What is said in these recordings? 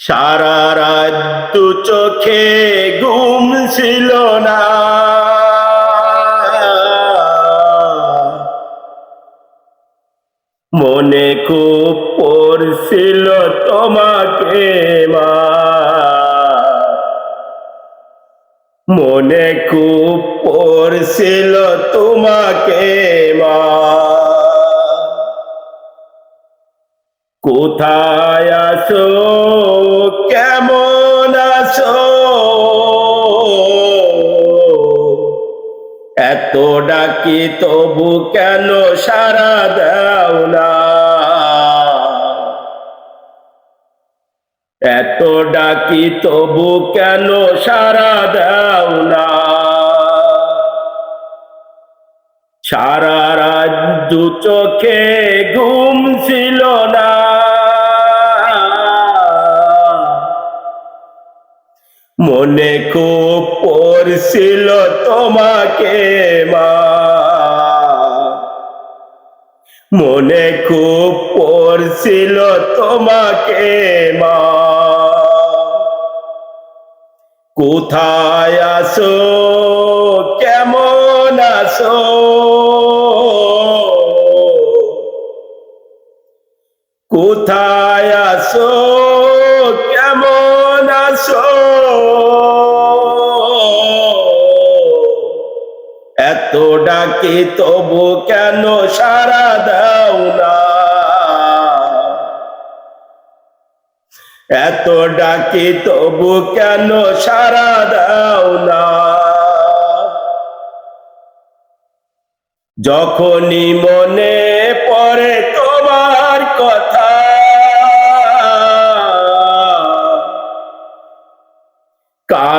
সারা রাত দু চোখে ঘুম ছিল না। মনে খুব পড়ছিল তোমাকে মা। মনে খুব পড়ছিল তোমাকে মা। কোথায় আছো আছো? এত ডাকি তবু কেন সারা দাও না? এত ডাকি তবু কেন সারা দাও না? সারা রাত দু চোখে মনে খুব পড়ছিল তোমাকে মা। মনে খুব পড়ছিল তোমাকে মা। কোথায় আসো কেমন আসো কোথায় আসো এত ডাকে তবু কেন সারা দাও না? এত ডাকে তবু কেন সারা দাও না? যখনই মনে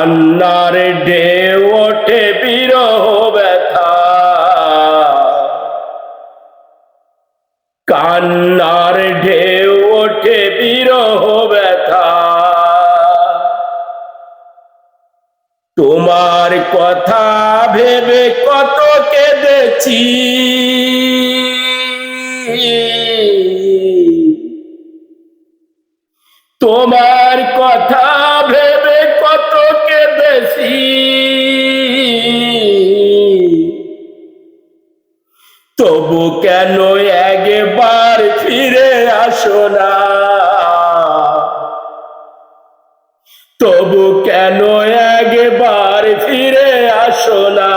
কান্নার ঢেউ ওঠে বিরহ ব্যথা। কান্নার ঢেউ ওঠে বিরহ ব্যথা। তোমার কথা ভেবে কত কেঁদেছি। তোমার কথা ভেবে কত কেঁদেছি তবু কেন একবার ফিরে আসো না? তবু কেন একবার ফিরে আসো না?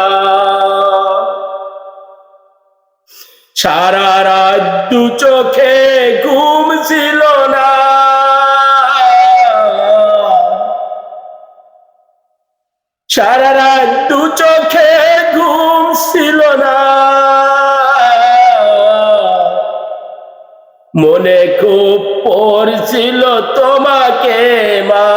সারা রাত দু চোখে ঘুম ছিল না। সারা রাত দু চোখে ঘুম ছিল না। মনে খুব পড়ছিল তোমাকে মা।